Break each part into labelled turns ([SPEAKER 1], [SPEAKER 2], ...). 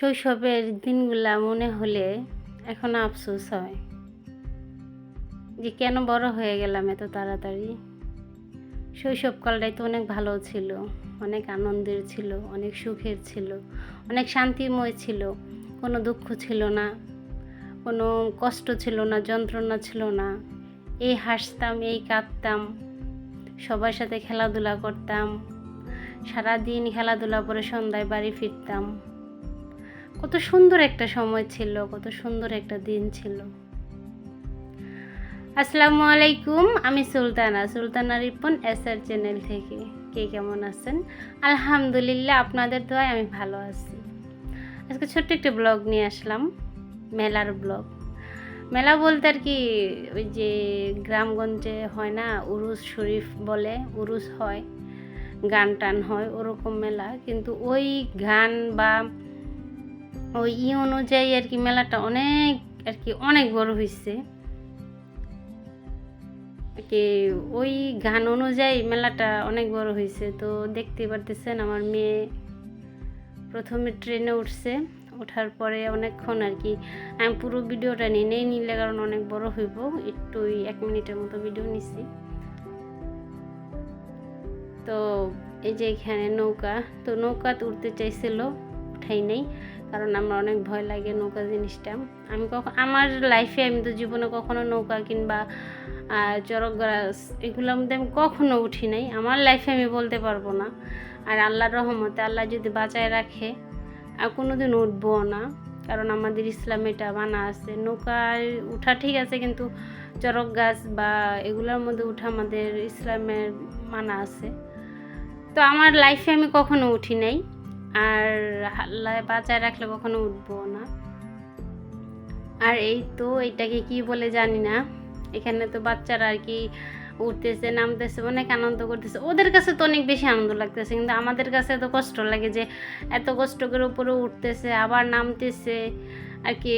[SPEAKER 1] শৈশবের দিনগুলা মনে হলে এখন আফসোস হয়। যে কেন বড় হয়ে গেলাম এত তাড়াতাড়ি? শৈশবকালটাই তো অনেক ভালো ছিল, অনেক আনন্দের ছিল, অনেক সুখের ছিল, অনেক শান্তিময় ছিল, কোনো দুঃখ ছিল না, কোনো কষ্ট ছিল না, যন্ত্রণা ছিল না। এই হাসতাম, এই কাঁদতাম, সবার সাথে খেলাধুলা করতাম, সারাদিন খেলাধুলা করে সন্ধ্যায় বাড়ি ফিরতাম। কত সুন্দর একটা সময় ছিল, কত সুন্দর একটা দিন ছিল। আসসালামু আলাইকুম, আমি Sultana Sultana Ripon S R channel থেকে। কে কেমন আছেন? আলহামদুলিল্লাহ, আপনাদের দোয়ায় আমি ভালো আছি। আজকে ছোট্ট একটা ব্লগ নিয়ে আসলাম, মেলার ব্লগ। মেলা বলতে আর কি, ওই যে গ্রামগঞ্জে হয় না, উরুস শরীফ বলে, উরুস হয়, গান টান হয়, ওরকম মেলা। কিন্তু ওই গান বা ওই ই অনুযায়ী আর কি মেলাটা অনেক, আর কি অনেক বড় হয়েছে কি ওই গান অনুযায়ী মেলাটা অনেক বড় হয়েছে তো দেখতে পারতেছেন আমার মেয়ে প্রথমে ট্রেনে উঠছে। ওঠার পরে অনেকক্ষণ আর কি আমি পুরো ভিডিওটা নিয়ে নিলে কারণ অনেক বড় হইব। একটু এক মিনিটের মতো ভিডিও নিছি। তো এই যে এখানে নৌকা, তো নৌকাতে উঠতে চাইছিল, উঠাই নেই। কারণ আমার অনেক ভয় লাগে নৌকা জিনিসটা। আমি কখন আমার লাইফে আমি তো জীবনে কখনো নৌকা কিংবা চরক গাছ এগুলোর মধ্যে আমি কখনো উঠি নাই। আমার লাইফে আমি বলতে পারব না। আর আল্লাহর রহমতে আল্লাহ যদি বাঁচায় রাখে, আর কোনো দিন উঠবো না। কারণ আমাদের ইসলামে এটা মানা আছে। নৌকায় উঠা ঠিক আছে কিন্তু চরক গাছ বা এগুলোর মধ্যে উঠা আমাদের ইসলামের মানা আছে। তো আমার লাইফে আমি কখনো উঠি নাই। আর হাল্লায় বাঁচায় রাখলে কখনো উঠবো না। আর এই তো এটাকে কি বলে জানি না। এখানে তো বাচ্চারা আর কি উঠতেছে, নামতেছে, অনেক আনন্দ করতেছে। ওদের কাছে তো অনেক বেশি আনন্দ লাগতেছে, কিন্তু আমাদের কাছে তো কষ্ট লাগে যে এত কষ্ট করে উপরে উঠতেছে, আবার নামতেছে, আর কি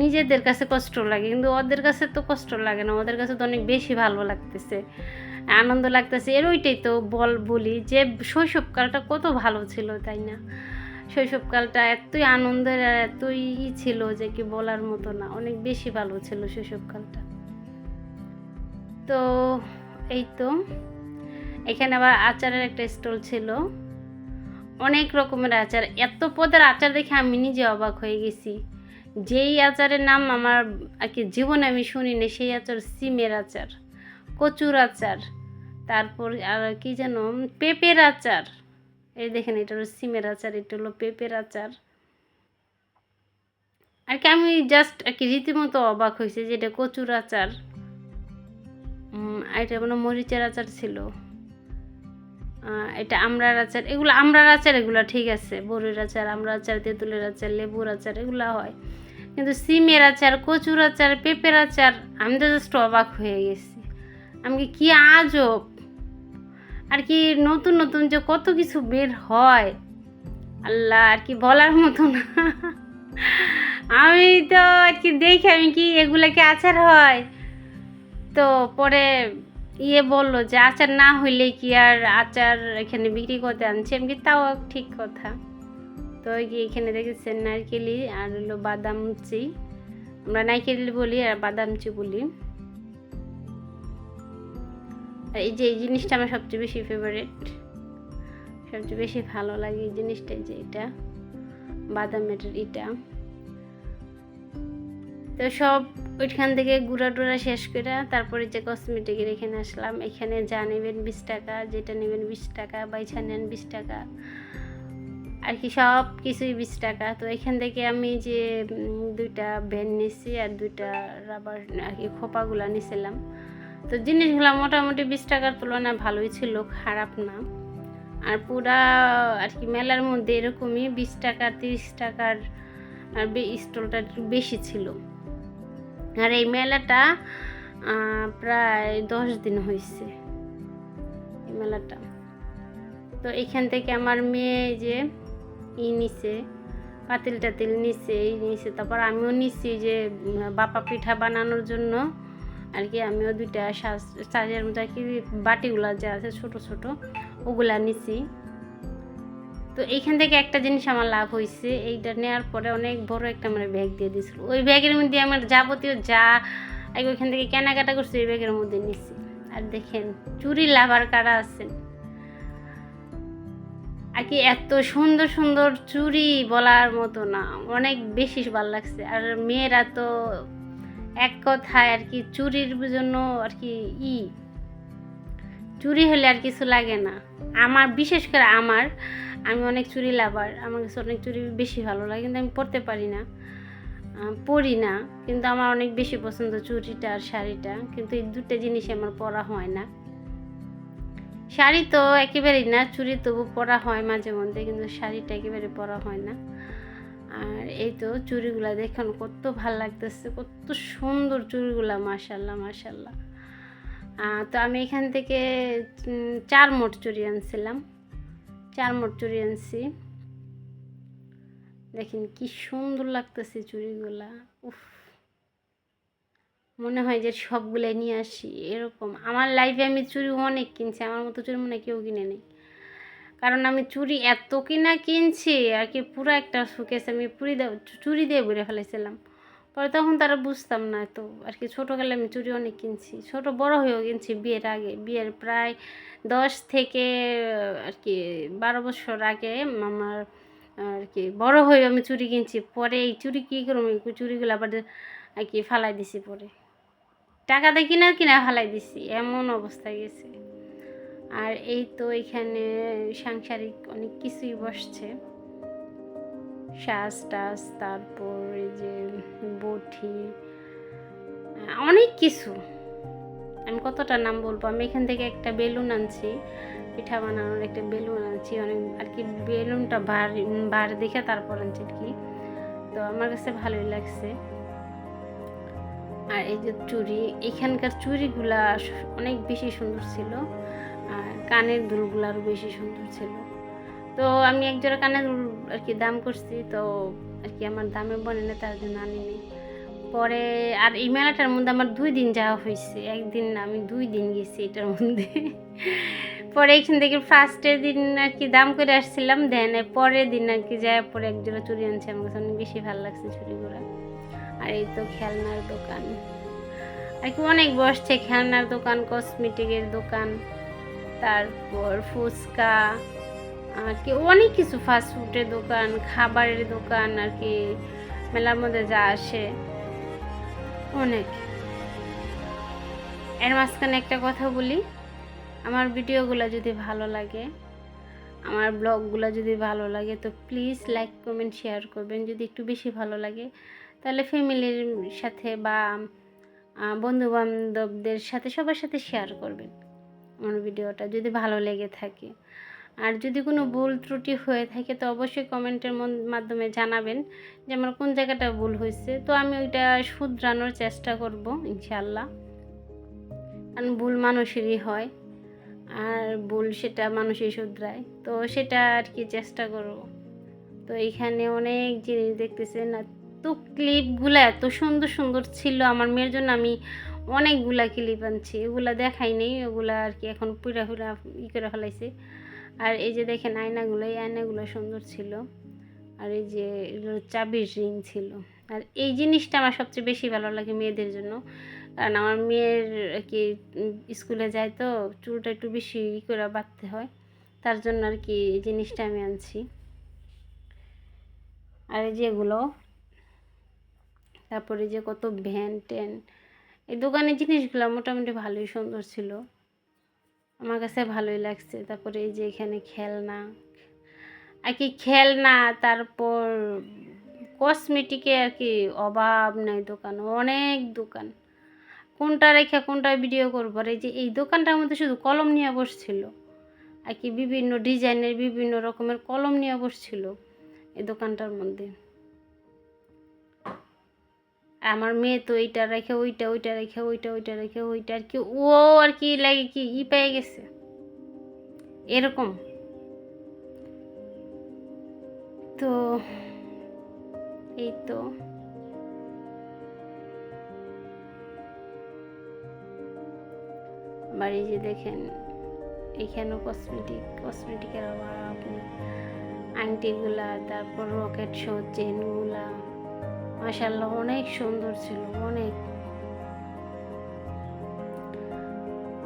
[SPEAKER 1] নিজেদের কাছে কষ্ট লাগে। কিন্তু ওদের কাছে তো কষ্ট লাগে না, ওদের কাছে তো অনেক বেশি ভালো লাগতেছে। আনন্দ লাগতেছে। এর ওইটাই তো বল বলি যে শৈশবকালটা কত ভালো ছিল, তাই না? শৈশবকালটা এতই আনন্দের আর এতই ই ছিল যে কি বলার মতো না। অনেক বেশি ভালো ছিল শৈশবকালটা। তো এই তো। এখানে আবার আচারের একটা স্টল ছিল। অনেক রকমের আচার। এত পদের আচার দেখে আমি নিজে অবাক হয়ে গেছি। যেই আচারের নাম আমার আর কি জীবনে আমি শুনিনি, সেই আচার সিমের আচার। কচুর আচার, তারপর আর কি যেন, পেঁপের আচার। এই দেখেন, এটা হলো সিমের আচার, এটা হলো পেঁপের আচার। আর কি, আমি জাস্ট আর কি রীতিমতো অবাক হয়েছে যে এটা কচুর আচার। এটা মানে মরিচের আচার ছিল। এটা আমড়ার আচার, এগুলো আমড়ার আচার, এগুলো ঠিক আছে। বড়ির আচার আমড়া আচার, তেঁতুলের আচার, লেবুর আচার, এগুলো হয়। কিন্তু সিমের আচার, কচুর আচার, পেঁপের আচার, আমি তো জাস্ট অবাক হয়ে গেছি। আমি কি আজব! আর কি নতুন নতুন যে কত কিছু বের হয়, আল্লাহ, আর কি বলার মতো না। আমি তো আর কি দেখি, আমি কি এগুলো কি আচার হয়? তো পরে ইয়ে বলল যে, আচার না হইলে কি আর আচার এখানে বিক্রি করতে আনছে? আমি তাও ঠিক কথা। তো কি এখানে দেখেছেন নারকেলি আর হলো বাদামচি। আমরা নারকেলি বলি আর বাদামচি বলি। আর এই যে এই জিনিসটা আমার সবচেয়ে বেশি ফেভারিট সবচেয়ে বেশি ভালো লাগে এই জিনিসটাই যে এটা বাদামের এটা তো সব ওইখান থেকে গুঁড়া টুড়া শেষ করে তারপরে যে কসমেটিকের এখানে আসলাম, এখানে যা নেবেন বিশ টাকা, যেটা নেবেন বিশ টাকা বাইছা নেন বিশ টাকা। আর কি সব কিছুই বিশ টাকা। তো এখান থেকে আমি যে দুইটা ভ্যান নিছি আর দুইটা রাবার আর কি খোপাগুলা নিছিলাম। তো জিনিসগুলো মোটামুটি বিশ টাকার তুলনায় ভালোই ছিল, খারাপ না। আর পুরা আর কি মেলার মধ্যে এরকমই বিশ টাকা, তিরিশ টাকার আর স্টলটা বেশি ছিল। আর এই মেলাটা প্রায় দশ দিন হয়েছে এই মেলাটা। তো এখান থেকে আমার মেয়ে যে ই নিছে পাতিল টাতিল নিছে, এই নিছে। তারপর আমিও নিছি যে, বাপা পিঠা বানানোর জন্য। আর কি আমিও দুইটা সাজ সাজের মধ্যে আর কি বাটিগুলো যে আছে ছোট ছোট, ওগুলা নিছি। তো এইখান থেকে একটা জিনিস আমার লাভ হয়েছে এইটা নেওয়ার পরে অনেক বড় একটা আমার ব্যাগ দিয়ে দিয়েছিল ওই ব্যাগের মধ্যে আমার যাবতীয় যা ওইখান থেকে কেনাকাটা করছি, ওই ব্যাগের মধ্যে নিছি। আর দেখেন, চুরি লাভার কারা আছেন? আর কি এত সুন্দর সুন্দর চুরি বলার মতো না, অনেক বেশি ভালো লাগছে। আর মেয়েরা তো এক কথায় আর কি চুরির জন্য আর কি ই। চুরি হলে আর কিছু লাগে না। আমার, বিশেষ করে আমার, আমি অনেক চুরি লাভার। আমার কাছে অনেক চুরি বেশি ভালো লাগে, কিন্তু আমি পরতে পারি না। পরি না, কিন্তু আমার অনেক বেশি পছন্দ চুরিটা আর শাড়িটা, কিন্তু এই দুটো জিনিস আমার পরা হয় না। শাড়ি তো একেবারেই না, চুরি তবু পরা হয় মাঝে মধ্যে, কিন্তু শাড়িটা একেবারে পরা হয় না। আর এই তো চুড়িগুলা দেখুন, কত ভালো লাগতেছে, কত সুন্দর চুড়িগুলা মাশাল্লাহ মাশাল্লাহ তো আমি এখান থেকে চার মোট চুড়ি আনছিলাম। চার মোট চুড়ি আনছি। দেখেন কি সুন্দর লাগতেছে চুড়িগুলা। উফ। মনে হয় যে সবগুলো নিয়ে আসি, এরকম। আমার লাইফে আমি চুড়ি অনেক কিনছি, আমার মতো চুড়ি মনে হয় কেউ কিনে নেই। কারণ আমি চুড়ি এত কিনা কিনছি, আর কি পুরো একটা সুকেস আমি পুরি চুড়ি দিয়ে ঘুরে ফেলেছিলাম। পরে তখন তারা বুঝতাম না তো আর কি ছোটোকালে আমি চুড়ি অনেক কিনছি। ছোট বড় হয়েও কিনছি বিয়ের আগে, বিয়ের প্রায় দশ থেকে, আর কি বারো বছর আগে আমার, আর কি বড় হয়ে আমি চুড়ি কিনছি। পরে এই চুড়ি কী করব, এই চুড়িগুলো আবার আর কি ফালাই দিছি পরে। টাকা দিয়ে কিনা কিনা ফালাই দিছি, এমন অবস্থায় গেছে। আর এই তো এখানে সাংসারিক অনেক কিছুই বসছে। শ্বাস টাস তারপর এই যে বটি, অনেক কিছু। আমি কতটা নাম বলব? আমি এখান থেকে একটা বেলুন আনছি, পিঠা বানানোর একটা বেলুন আনছি, অনেক আর কি বেলুনটা বার বার দেখে তারপর আনছি আর কি। তো আমার কাছে ভালোই লাগছে। আর এই যে চুড়ি, এখানকার চুড়িগুলা অনেক বেশি সুন্দর ছিল। কানের দুলগুলো আরও বেশি সুন্দর ছিল। তো আমি এক জোড়া কানের দুল আর কি দাম করছি, তো আর কি আমার দামে বনে না তার জন্য আনিনি। পরে আর এই মেলাটার মধ্যে আমার দুই দিন যাওয়া হয়েছে, একদিন না আমি দুই দিন গেছি এটার মধ্যে। পরে এখান থেকে ফার্স্টের দিন আর কি দাম করে আসছিলাম দেন পরের দিন আর কি যায় পরে এক জোড়া চুড়ি আনছি, আমার কাছে অনেক বেশি ভালো লাগছে চুরিগুলো আর এই তো খেলনার দোকান। আর কি অনেক বসছে, খেলনার দোকান কসমেটিকের দোকান। তারপর ফুচকা কি অনেক কিছু ফাস্টফুডের দোকান, খাবারের দোকান আর কি, মেলার মধ্যে যা আসে, অনেক। এর মাঝখানে একটা কথা বলি, আমার ভিডিওগুলো যদি ভালো লাগে, আমার ব্লগগুলো যদি ভালো লাগে, তো প্লিজ লাইক কমেন্ট শেয়ার করবেন। যদি একটু বেশি ভালো লাগে, তাহলে ফ্যামিলির সাথে বা বন্ধু বান্ধবদের সাথে, সবার সাথে শেয়ার করবেন। আমার ভিডিওটা যদি ভালো লেগে থাকে। আর যদি কোনো ভুল ত্রুটি হয়ে থাকে তো অবশ্যই কমেন্টের মাধ্যমে জানাবেন যে আমার কোন জায়গাটা ভুল হয়েছে। তো আমি ওইটা শুধরানোর চেষ্টা করব ইনশাল্লাহ কারণ ভুল মানুষেরই হয়, আর ভুল সেটা মানুষই শুধরায়। তো সেটা আর কি চেষ্টা করব। তো এইখানে অনেক জিনিস দেখতেছেন, আর তো ক্লিপগুলো এত সুন্দর সুন্দর ছিল আমার মেয়ের জন্য আমি অনেকগুলা ক্লিপ আনছি, এগুলা দেখাই নেই ওগুলা আর কি এখন পুরা পুরা ই করে ফেলাইছে। আর এই যে দেখেন আয়নাগুলো, এই আয়নাগুলো সুন্দর ছিল। আর এই যে চাবির রিং ছিল। আর এই জিনিসটা আমার সবচেয়ে বেশি ভালো লাগে মেয়েদের জন্য। কারণ আমার মেয়ের কি স্কুলে যায় তো, চুলটা একটু বেশি ই করে বাঁধতে হয়। তার জন্য আর কি এই জিনিসটা আমি আনছি। আর এই যে এগুলো, তারপরে যে কত ভ্যান, ট্যান এই দোকানের জিনিসগুলো মোটামুটি ভালোই সুন্দর ছিল। আমার কাছে ভালোই লাগছে। তারপরে এই যে এখানে খেলনা, আর কি খেলনা, তারপর কসমেটিকে আর কি অভাব নাই দোকান, অনেক দোকান। কোনটা রেখে কোনটা ভিডিও করব? আর এই যে এই দোকানটার মধ্যে শুধু কলম নিয়ে বসছিল। আর কি বিভিন্ন ডিজাইনের বিভিন্ন রকমের কলম নিয়ে বসছিল এই দোকানটার মধ্যে। আমার মেয়ে তো এইটা রেখে, ওইটা ওইটা রেখে, ওইটা ওইটা রেখে, ওইটা আর কি, ও আর কি লাগে কি, ই পেয়ে গেছে। এরকম। তো এই তো বাড়ি যে দেখেন, এখানেও কসমেটিক কসমেটিকের অভাব নেই আংটিগুলা, তারপর রকেট শো চেনগুলা মাসাল্লাহ অনেক সুন্দর ছিল, অনেক।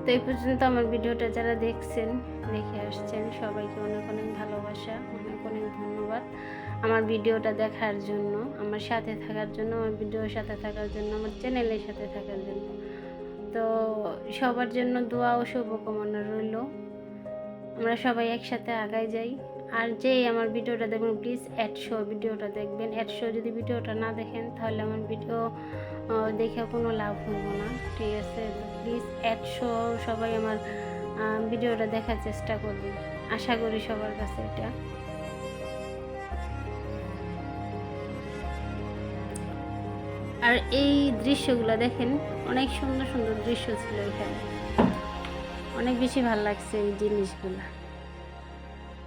[SPEAKER 1] তো এই পর্যন্ত আমার ভিডিওটা যারা দেখছেন, দেখে আসছেন, সবাইকে অনেক অনেক ভালোবাসা, অনেক অনেক ধন্যবাদ আমার ভিডিওটা দেখার জন্য, আমার সাথে থাকার জন্য, আমার ভিডিওর সাথে থাকার জন্য, আমার চ্যানেলের সাথে থাকার জন্য। তো সবার জন্য দোয়া ও শুভকামনা রইল। আমরা সবাই একসাথে আগায় যাই। আর যেই আমার ভিডিওটা দেখবেন প্লিজ অ্যাড শো ভিডিওটা দেখবেন। অ্যাড শো যদি ভিডিওটা না দেখেন, তাহলে আমার ভিডিও দেখে কোনো লাভ হইব না। ঠিক আছে? প্লিজ অ্যাড শো সবাই আমার ভিডিওটা দেখার চেষ্টা করবেন। আশা করি সবার কাছে এটা। আর এই দৃশ্যগুলো দেখেন, অনেক সুন্দর সুন্দর দৃশ্য ছিল এখানে। অনেক বেশি ভালো লাগছে এই জিনিসগুলো।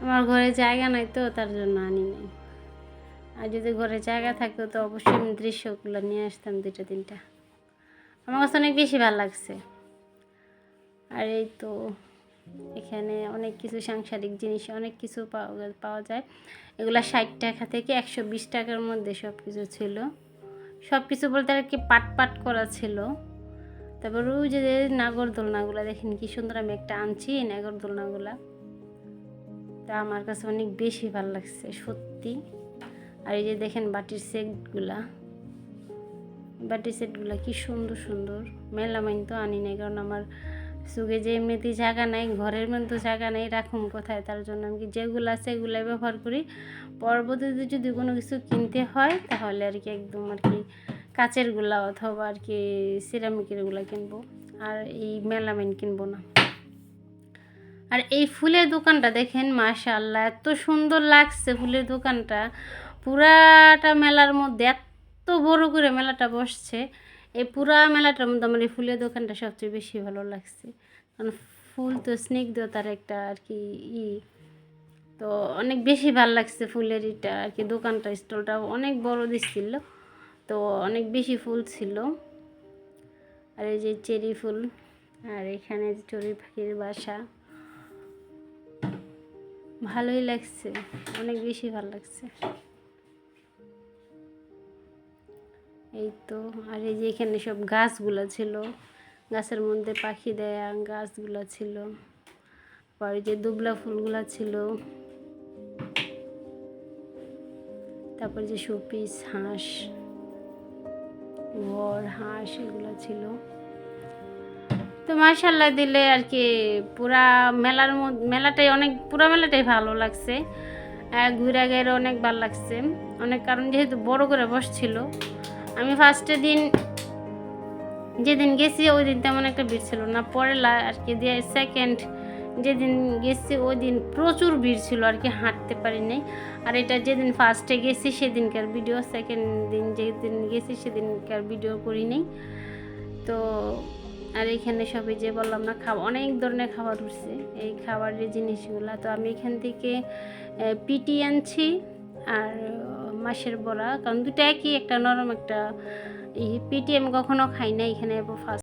[SPEAKER 1] আমার ঘরে জায়গা নাই তো, তার জন্য আনি নাই। আর যদি ঘরে জায়গা থাকতো, তো অবশ্যই আমি দৃশ্যগুলো নিয়ে আসতাম দুইটা, তিনটা। আমার কাছে অনেক বেশি ভালো লাগছে। আর এই তো এখানে অনেক কিছু সাংসারিক জিনিস, অনেক কিছু পাওয়া পাওয়া যায়। এগুলো ষাট টাকা থেকে একশো বিশ টাকার মধ্যে সব কিছু ছিল। সব কিছু বলতে আর কি পাট পাট করা ছিল। তারপর ওই যে নাগরদোলনাগুলা, দেখেন কি সুন্দর আমি একটা আনছি, নাগরদোলনাগুলা। তা আমার কাছে অনেক বেশি ভালো লাগছে, সত্যি। আর এই যে দেখেন বাটির সেটগুলা। বাটির সেটগুলা কি সুন্দর সুন্দর। মেলামাইন তো আনি নাই, কারণ আমার সুগে যে এমনিতেই জায়গা নাই, ঘরের মধ্যে জায়গা নেই রাখুন কোথায়? তার জন্য আমি যেগুলো আছে এগুলাই ব্যবহার করি। পরবর্তীতে যদি কোনো কিছু কিনতে হয়, তাহলে আর কি একদম আর কি কাচেরগুলা অথবা আর কি সিরামিকেরগুলা কিনবো। আর এই মেলামাইন কিনবো না। আর এই ফুলের দোকানটা দেখেন, মাশাআল্লাহ, এত সুন্দর লাগছে ফুলের দোকানটা। পুরাটা মেলার মধ্যে এত বড় করে মেলাটা বসছে। এই পুরা মেলাটার মধ্যে আমার এই ফুলের দোকানটা সবচেয়ে বেশি ভালো লাগছে। কারণ ফুল তো স্নিগ্ধতার একটা আর কি ই। তো অনেক বেশি ভালো লাগছে ফুলের ইটা আর কি, দোকানটা, স্টলটা অনেক বড় দিচ্ছিল তো অনেক বেশি ফুল ছিল। আর এই যে চেরি ফুল, আর এখানে চড়ুই পাখির বাসা। ভালোই লাগছে, অনেক বেশি ভালো লাগছে। এই তো, আর এই যে এখানে সব গাছগুলো ছিল, গাছের মধ্যে পাখি দেয়া গাছগুলো ছিল পরে যে দুবলা ফুলগুলো ছিল। তারপর যে শোপিস, হাঁস ঘর হাঁস এগুলো ছিল। তো মার্শাল্লাহ দিলে আর কি পুরা মেলার মেলাটাই অনেক, পুরা মেলাটাই ভালো লাগছে। ঘুরে গেলে অনেক ভালো লাগছে। অনেক কারণ যেহেতু বড় করে বসছিল। আমি ফার্স্টের দিন যেদিন গেছি ওই দিন তেমন একটা ভিড় ছিল না। পরে আর কি দিয়ে সেকেন্ড যেদিন গেছি ওই দিন প্রচুর ভিড় ছিল আর কি হাঁটতে পারি নাই আর এটা যেদিন ফার্স্টে গেছি সেদিনকার ভিডিও সেকেন্ড দিন যেদিন গেছি সেদিনকার ভিডিও করি তো আর এখানে সবই যে বললাম না খাওয়া অনেক ধরনের খাবার উঠছে। এই খাবারের জিনিসগুলো, তো আমি এখান থেকে পিটি আনছি আর মাসের বড়া। কারণ দুটা একই, একটা নরম, একটা পিটি আমি কখনো খাই না এখানে ফার্স্ট